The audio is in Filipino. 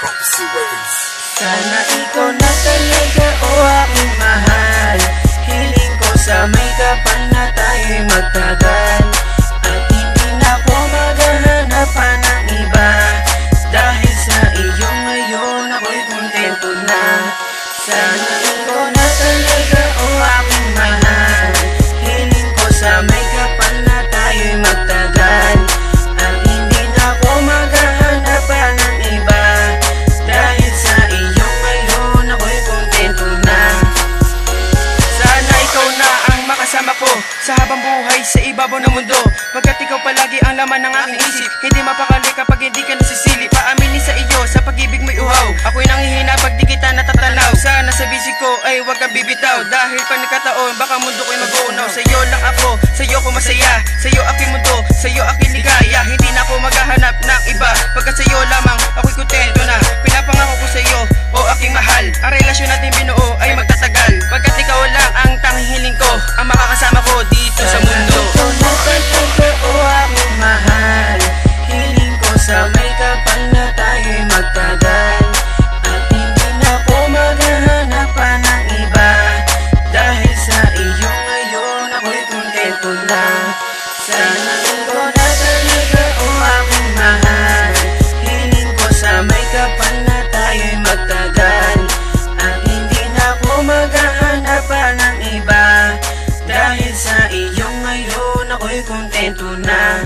Prophecy Records. Sana ikaw na talaga o aking mahal. Hiling ko sa may kapal na tayo'y magtagal. At hindi na ako maghahanap pa ng iba. Dahil sa iyo ngayon ako'y kontento na. Sana Sa habang buhay, sa ibabaw ng mundo Pagkat ikaw palagi ang laman ng aking isip Hindi mapakali kapag hindi ka nasisili. Paaminin sa iyo, sa pag-ibig mo'y uhaw. Ako'y nangihina pag di kita natatanaw. Sana sa busy ko ay huwag kang bibitaw. Dahil pagkataon, baka mundo ko'y mag-uunaw. Sa'yo lang ako, sa'yo ko masaya. Sa'yo aking mundo, sa'yo aking ligaya. Hindi na ako maghahanap ng iba. Pagkat sa'yo lamang, ako'y kontento na. Pinapangako ko sa'yo, o aking mahal. Ang relasyon natin binuo ay magtatagal ko na. Sana suporata talaga o akong mahal. Hiling ko sa may kapal na tayo'y magtagal. At hindi na ko maghahanap pa ng iba. Dahil sa iyong ngayon ako'y kontento na.